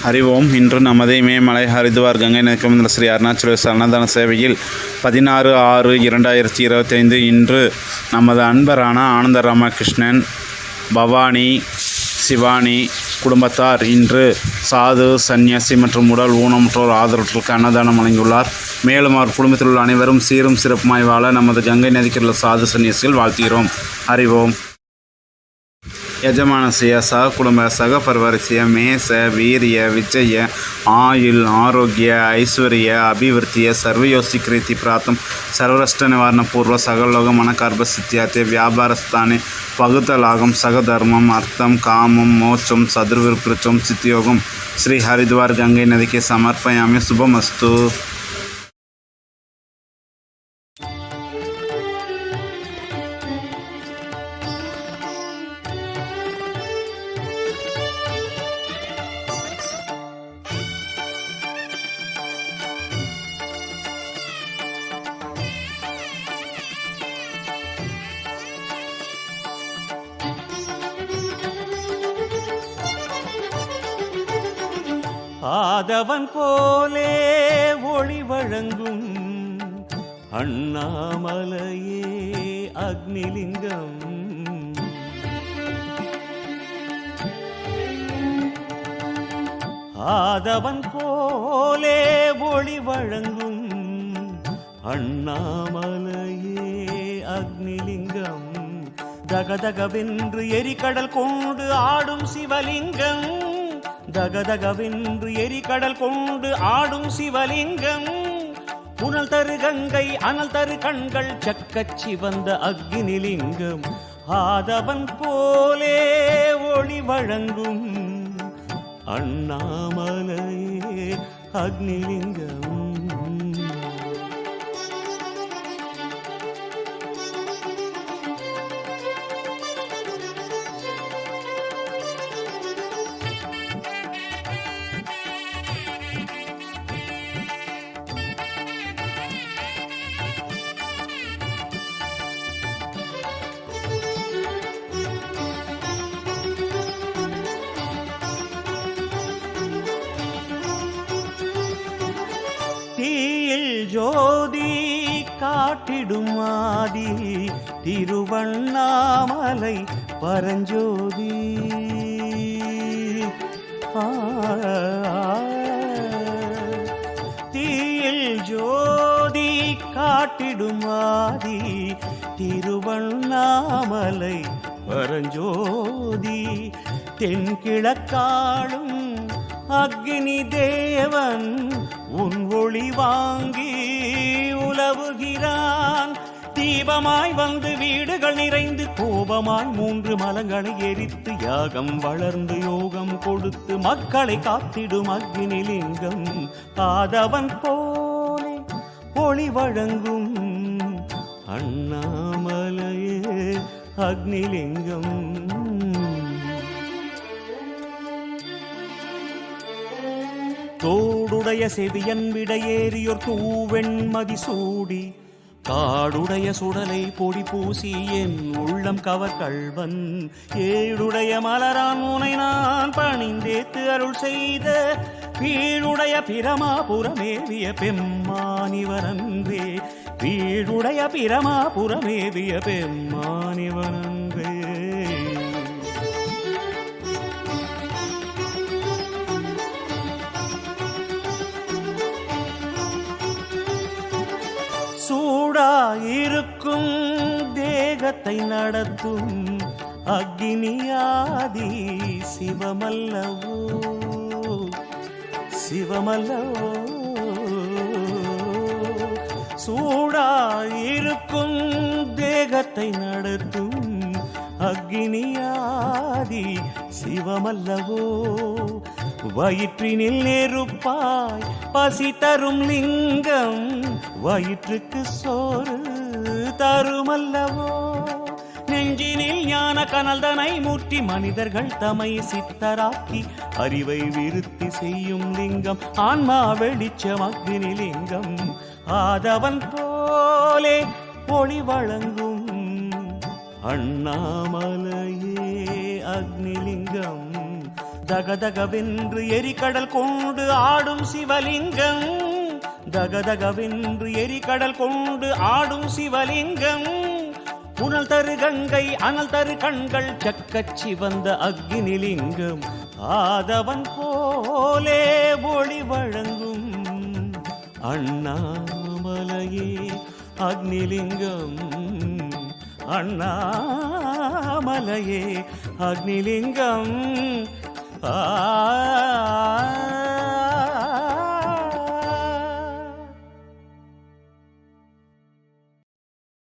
அறிவோம் இன்று நமது இமயமலை ஹரித்வார் கங்கை நதிக்கமந்திர ஸ்ரீ அருணாச்சல அன்னதான சேவையில் பதினாறு ஆறு இரண்டாயிரத்தி இருபத்தைந்து இன்று நமது அன்பரான ஆனந்த ராமகிருஷ்ணன் பவானி சிவானி குடும்பத்தார் இன்று சாது சன்னியாசி மற்றும் உடல் ஊனமுற்றோர் ஆதரவற்றுக்கு அன்னதானம் வழங்கியுள்ளார். மேலும் அவர் குடும்பத்தில் உள்ள அனைவரும் சீரும் சிறப்புமாய் வாழ நமது கங்கை நதிக்கிற சாது சன்னியாசிகள் வாழ்த்துகிறோம். அறிவோம் ಯಜಮಾನಸ್ಯ ಸಹಕುಟುಂಬ ಸಹಪರಿವಾರಸ್ಯ ಮೇಸ ವೀರ್ಯ ವಿಜಯ ಆಯುಲ್ ಆರೋಗ್ಯ ಐಶ್ವರ್ಯ ಅಭಿವೃದ್ಧಿಯ ಸರ್ವಯೋಸಿಕೃತಿ ಪ್ರಾತಂ ಸರ್ವರಷ್ಟ ನಿವಾರಣ ಪೂರ್ವ ಸಗಲೋಗ ಮನಕಾರ್ಭಸ್ಥಿತ್ಯಾತೆ ವ್ಯಾಪಾರ ಸ್ಥಾನೆ பகுத்தலாகும் சகதர்மம் அர்த்தம் காமம் மோட்சம் சதுர்விருப்பிருச்சம் சித்தியோகம் ஸ்ரீ ஹரித்வார் கங்கை நதிக்கு சமர்ப்பயாமி சுபமஸ்து ஆதவன் போலே ஒளி வழங்கும் அண்ணாமலையே அக்னிலிங்கம். ஆதவன் போலே ஒளி வழங்கும் அண்ணாமலையே அக்னிலிங்கம். தகதகவென்று எரிகடல் கொண்டு ஆடும் சிவலிங்கம். தகதகவென்று எரிகடல் கொண்டு ஆடும் சிவலிங்கம். புனல் தரு கங்கை அனல் தரு கண்கள் சக்கச் சிவந்த அக்னிலிங்கம். ஆதவன் போலே ஒளி வழங்கும் அண்ணாமலையே அக்னிலிங்கம். ஜோதி காட்டிடுமாதி திருவண்ணாமலை பரஞ்சோதி. தீயில் ஜோதி காட்டிடுமாதி திருவண்ணாமலை பரஞ்சோதி. தென்கிழக்காளும் அக்னி தேவன் உன் ஒளி வாங்கி உலவுகிறான். தீபமாய் வந்து வீடுகள் நிறைந்து கோபமாய் மூன்று மலங்களை எரித்து யாகம் வளர்ந்து யோகம் கொடுத்து மக்களை காத்திடும் அக்னிலிங்கம். ஆதவன் போலே ஒளி வழங்கும் அண்ணாமலையே அக்னிலிங்கம். தோடுடைய செவியன் விடையேறியோர் தூவெண்மதி சூடி காடுடைய சுடலை பொடி பூசி என் உள்ளம் கவர் கள்வன். ஏழுடைய மலரான் முனை நான் பணிந்தேத்து அருள் செய்த வீழுடைய பிரமாபுரமேவிய பெம்மானிவரன்பே வீழுடைய பிரமாபுரமேவிய பெம்மானிவரன்பே சூடாயிருக்கும் தேகத்தை நடத்தும் அக்னியாதி சிவமல்லவோ. சிவமல்லவோ. சூடாயிருக்கும் தேகத்தை நடத்தும் அக்னியாதி சிவமல்லவோ. வயிற்றினில் நெருப்பாய் பசி தரும் லிங்கம் வயிற்றுக்கு சோறு தருமல்லவோ? நெஞ்சினில் ஞான கனல்தனை மூட்டி மனிதர்கள் தமை சித்தராக்கி அறிவை விருத்தி செய்யும் லிங்கம் ஆன்மா வெளிச்சம் அக்னி லிங்கம். ஆதவன் போலே ஒளி வழங்கும் அண்ணாமலையே அக்னிலிங்கம் தகதகவென்று எரிகடல் கொண்டு ஆடும் சிவலிங்கம். தகதகவென்று எரிகடல் கொண்டு ஆடும் சிவலிங்கம். புனல் தரு கங்கை அனல் தரு கண்கள் சக்கச் சிவந்த அக்னிலிங்கம். ஆதவன் போலே ஒளி வழங்கும் அண்ணாமலையே அக்னிலிங்கம். அண்ணாமலையே அக்னிலிங்கம். ஆ